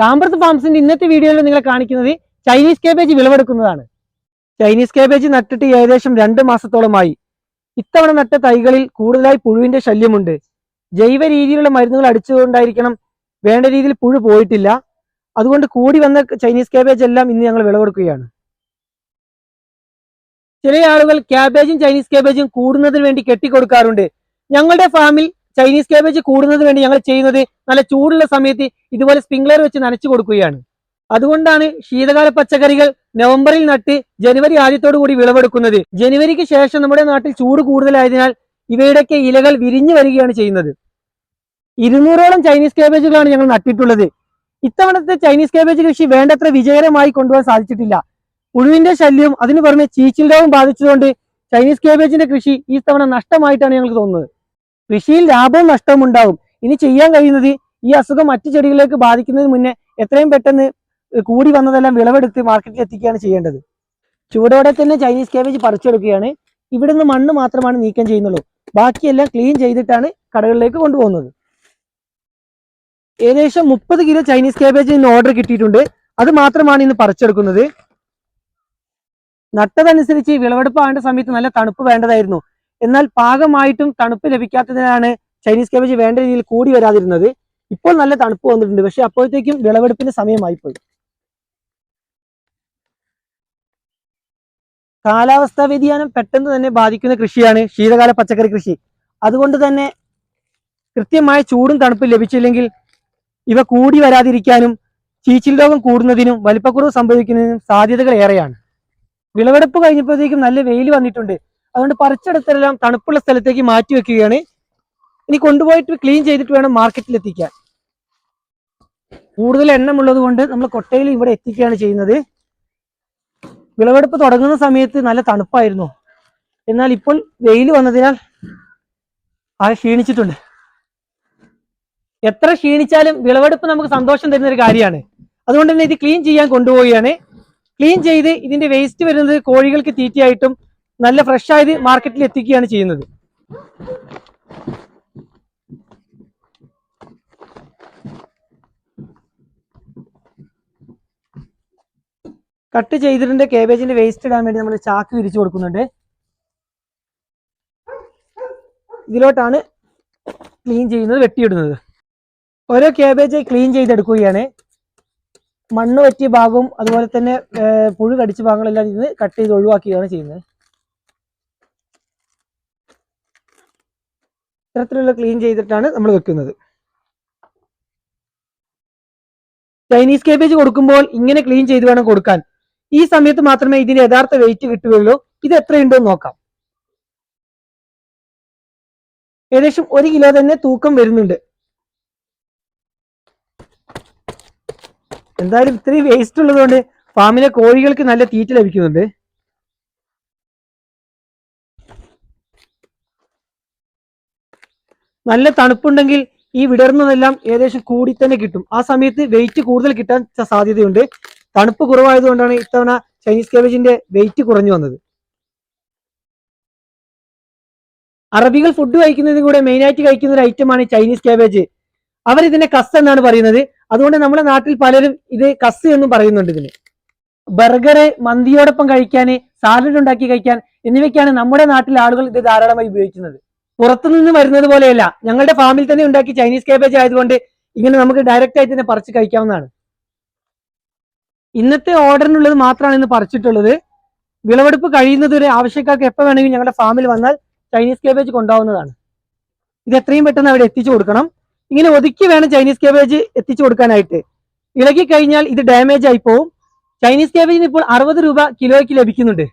കാമ്പർത്ത് ഫാംസിന്റെ ഇന്നത്തെ വീഡിയോയിൽ നിങ്ങൾ കാണിക്കുന്നത് ചൈനീസ് കേബേജ് വിളവെടുക്കുന്നതാണ്. ചൈനീസ് കേബേജ് നട്ടിട്ട് ഏകദേശം രണ്ട് മാസത്തോളമായി. ഇത്തവണ നട്ട തൈകളിൽ കൂടുതലായി പുഴുവിന്റെ ശല്യമുണ്ട്. ജൈവ രീതിയിലുള്ള മരുന്നുകൾ അടിച്ചുകൊണ്ടായിരിക്കണം വേണ്ട രീതിയിൽ പുഴു പോയിട്ടില്ല. അതുകൊണ്ട് കൂടി വന്ന ചൈനീസ് കാബേജ് എല്ലാം ഇന്ന് ഞങ്ങൾ വിളവെടുക്കുകയാണ്. ചില ആളുകൾ കാബേജും ചൈനീസ് കാബേജും കൂടുന്നതിന് വേണ്ടി കെട്ടിക്കൊടുക്കാറുണ്ട്. ഞങ്ങളുടെ ഫാമിൽ ചൈനീസ് കാബേജ് കൂടുന്നതിന് വേണ്ടി ഞങ്ങൾ ചെയ്യുന്നത് നല്ല ചൂടുള്ള സമയത്ത് ഇതുപോലെ സ്പ്രിംഗ്ലർ വെച്ച് നനച്ചു കൊടുക്കുകയാണ്. അതുകൊണ്ടാണ് ശീതകാല പച്ചക്കറികൾ നവംബറിൽ നട്ട് ജനുവരി ആദ്യത്തോടു കൂടി വിളവെടുക്കുന്നത്. ജനുവരിക്ക് ശേഷം നമ്മുടെ നാട്ടിൽ ചൂട് കൂടുതലായതിനാൽ ഇവയുടെയൊക്കെ ഇലകൾ വിരിഞ്ഞു വരികയാണ് ചെയ്യുന്നത്. ഇരുന്നൂറോളം ചൈനീസ് കാബേജുകളാണ് ഞങ്ങൾ നട്ടിട്ടുള്ളത്. ഇത്തവണത്തെ ചൈനീസ് കാബേജ് കൃഷി വേണ്ടത്ര വിജയകരമായി കൊണ്ടുപോകാൻ സാധിച്ചിട്ടില്ല. പുഴുവിന്റെ ശല്യവും അതിനു പുറമെ ചീച്ചിൽ രോഗം ബാധിച്ചതുകൊണ്ട് ചൈനീസ് കാബേജിന്റെ കൃഷി ഈ തവണ നഷ്ടമായിട്ടാണ് ഞങ്ങൾക്ക് തോന്നുന്നത്. കൃഷിയിൽ ലാഭവും നഷ്ടവും ഉണ്ടാവും ഇനി ചെയ്യാൻ കഴിയുന്നത് ഈ അസുഖം മറ്റു ചെടികളിലേക്ക് ബാധിക്കുന്നതിന് മുന്നേ എത്രയും പെട്ടെന്ന് കൂടി വന്നതെല്ലാം വിളവെടുത്ത് മാർക്കറ്റിൽ എത്തിക്കുകയാണ് ചെയ്യേണ്ടത്. ചൂടോടെ തന്നെ ചൈനീസ് കേബേജ് പറിച്ചെടുക്കുകയാണ്. ഇവിടുന്ന് മണ്ണ് മാത്രമാണ് നീക്കം ചെയ്യുന്നുള്ളൂ. ബാക്കിയെല്ലാം ക്ലീൻ ചെയ്തിട്ടാണ് കടകളിലേക്ക് കൊണ്ടുപോകുന്നത്. ഏകദേശം മുപ്പത് കിലോ ചൈനീസ് കേബേജ് ഇന്ന് ഓർഡർ കിട്ടിയിട്ടുണ്ട്. അത് മാത്രമാണ് ഇന്ന് പറിച്ചെടുക്കുന്നത്. നട്ടതനുസരിച്ച് വിളവെടുപ്പ് ആവേണ്ട സമയത്ത് നല്ല തണുപ്പ് വേണ്ടതായിരുന്നു. എന്നാൽ പാകമായിട്ടും തണുപ്പ് ലഭിക്കാത്തതിനാണ് ചൈനീസ് കേബേജ് വേണ്ട രീതിയിൽ കൂടി വരാതിരുന്നത്. ഇപ്പോൾ നല്ല തണുപ്പ് വന്നിട്ടുണ്ട്. പക്ഷെ അപ്പോഴത്തേക്കും സമയമായി സമയമായിപ്പോയി. കാലാവസ്ഥാ വ്യതിയാനം പെട്ടെന്ന് തന്നെ ബാധിക്കുന്ന കൃഷിയാണ് ശീതകാല പച്ചക്കറി കൃഷി. അതുകൊണ്ട് തന്നെ കൃത്യമായ ചൂടും തണുപ്പും ലഭിച്ചില്ലെങ്കിൽ ഇവ കൂടി വരാതിരിക്കാനും ചീച്ചിൽ രോഗം കൂടുന്നതിനും വലിപ്പക്കുറവ് സംഭവിക്കുന്നതിനും സാധ്യതകൾ ഏറെയാണ്. വിളവെടുപ്പ് കഴിഞ്ഞപ്പോഴത്തേക്കും നല്ല വെയിൽ വന്നിട്ടുണ്ട്. അതുകൊണ്ട് പറിച്ചെടുത്തെല്ലാം തണുപ്പുള്ള സ്ഥലത്തേക്ക് മാറ്റി വെക്കുകയാണ്. ഇനി കൊണ്ടുപോയിട്ട് ക്ലീൻ ചെയ്തിട്ട് വേണം മാർക്കറ്റിൽ എത്തിക്കാൻ. കൂടുതൽ എണ്ണമുള്ളത് കൊണ്ട് നമ്മൾ കൊട്ടയിൽ ഇവിടെ എത്തിക്കുകയാണ് ചെയ്യുന്നത്. വിളവെടുപ്പ് തുടങ്ങുന്ന സമയത്ത് നല്ല തണുപ്പായിരുന്നു. എന്നാൽ ഇപ്പോൾ വെയിൽ വന്നതിനാൽ ആ ക്ഷീണിച്ചിട്ടുണ്ട്. എത്ര ക്ഷീണിച്ചാലും വിളവെടുപ്പ് നമുക്ക് സന്തോഷം തരുന്ന ഒരു കാര്യമാണ്. അതുകൊണ്ട് തന്നെ ഇത് ക്ലീൻ ചെയ്യാൻ കൊണ്ടുപോവുകയാണ്. ക്ലീൻ ചെയ്ത് ഇതിന്റെ വേസ്റ്റ് വരുന്നത് കോഴികൾക്ക് തീറ്റയായിട്ടും നല്ല ഫ്രഷ് ആയത് മാർക്കറ്റിൽ എത്തിക്കുകയാണ് ചെയ്യുന്നത്. കട്ട് ചെയ്തിട്ടുണ്ട്. കേബേജിന്റെ വേസ്റ്റ് ഇടാൻ വേണ്ടി നമ്മൾ ചാക്ക് വിരിച്ചു കൊടുക്കുന്നുണ്ട്. ഇതിലോട്ടാണ് ക്ലീൻ ചെയ്യുന്നത് വെട്ടിയിടുന്നത്. ഓരോ കേബേജ് ക്ലീൻ ചെയ്തെടുക്കുകയാണ്. മണ്ണ് പറ്റിയ ഭാഗവും അതുപോലെ തന്നെ പുഴു കടിച്ച ഭാഗങ്ങളെല്ലാം ഇത് കട്ട് ചെയ്ത് ഒഴിവാക്കുകയാണ് ചെയ്യുന്നത്. ഇത്തരത്തിലുള്ള ക്ലീൻ ചെയ്തിട്ടാണ് നമ്മൾ വെക്കുന്നത്. ചൈനീസ് കേബേജ് കൊടുക്കുമ്പോൾ ഇങ്ങനെ ക്ലീൻ ചെയ്ത് വേണം കൊടുക്കാൻ. ഈ സമയത്ത് മാത്രമേ ഇതിന്റെ യഥാർത്ഥ വെയിറ്റ് കിട്ടുകയുള്ളൂ. ഇത് എത്രയുണ്ടെന്ന് നോക്കാം. ഏകദേശം ഒരു കിലോ തന്നെ തൂക്കം വരുന്നുണ്ട്. എന്തായാലും ഇത്രയും വേസ്റ്റ് ഉള്ളതുകൊണ്ട് ഫാമിലെ കോഴികൾക്ക് നല്ല തീറ്റ ലഭിക്കുന്നുണ്ട്. നല്ല തണുപ്പുണ്ടെങ്കിൽ ഈ വിടർന്നതെല്ലാം ഏകദേശം കൂടി തന്നെ കിട്ടും. ആ സമയത്ത് വെയിറ്റ് കൂടുതൽ കിട്ടാൻ സാധ്യതയുണ്ട്. തണുപ്പ് കുറവായതുകൊണ്ടാണ് ഇത്തവണ ചൈനീസ് കാബേജിന്റെ വെയിറ്റ് കുറഞ്ഞു വന്നത്. അറബികൾ ഫുഡ് കഴിക്കുന്നതിന് കൂടെ മെയിൻ ആയിട്ട് കഴിക്കുന്ന ഒരു ഐറ്റമാണ് ചൈനീസ് കാബേജ് അവർ ഇതിനെ കസ് എന്നാണ് പറയുന്നത്. അതുകൊണ്ട് നമ്മുടെ നാട്ടിൽ പലരും ഇത് കസ് എന്നും പറയുന്നുണ്ട് ഇതിന്. ബർഗർ മന്തിയോടൊപ്പം കഴിക്കാൻ സാലഡ് ഉണ്ടാക്കി കഴിക്കാൻ എന്നിവയ്ക്കാണ് നമ്മുടെ നാട്ടിലെ ആളുകൾ ഇത് ധാരാളമായി ഉപയോഗിക്കുന്നത്. പുറത്തുനിന്ന് വരുന്നത് പോലെയല്ല. ഞങ്ങളുടെ ഫാമിൽ തന്നെ ഉണ്ടാക്കി ചൈനീസ് കേബേജ് ആയതുകൊണ്ട് ഇങ്ങനെ നമുക്ക് ഡയറക്റ്റ് ആയി തന്നെ പറിച്ച് കഴിക്കാവുന്നതാണ്. ഇന്നത്തെ ഓർഡറിനുള്ളത് മാത്രമാണ് ഇന്ന് പറിച്ചിട്ടുള്ളത്. വിളവെടുപ്പ് കഴിയുന്നത് വരെ ആവശ്യക്കാർക്ക് എപ്പോൾ വേണമെങ്കിലും ഞങ്ങളുടെ ഫാമിൽ വന്നാൽ ചൈനീസ് കേബേജ് കൊണ്ടാവുന്നതാണ് ഇത് എത്രയും പെട്ടെന്ന് അവിടെ എത്തിച്ചു കൊടുക്കണം. ഇങ്ങനെ ഒതുക്കി വേണം ചൈനീസ് കേബേജ് എത്തിച്ചു കൊടുക്കാനായിട്ട്. ഇളകി കഴിഞ്ഞാൽ ഇത് ഡാമേജ് ആയി പോവും. ചൈനീസ് കേബേജിന് ഇപ്പോൾ അറുപത് രൂപ കിലോയ്ക്ക് ലഭിക്കുന്നുണ്ട്.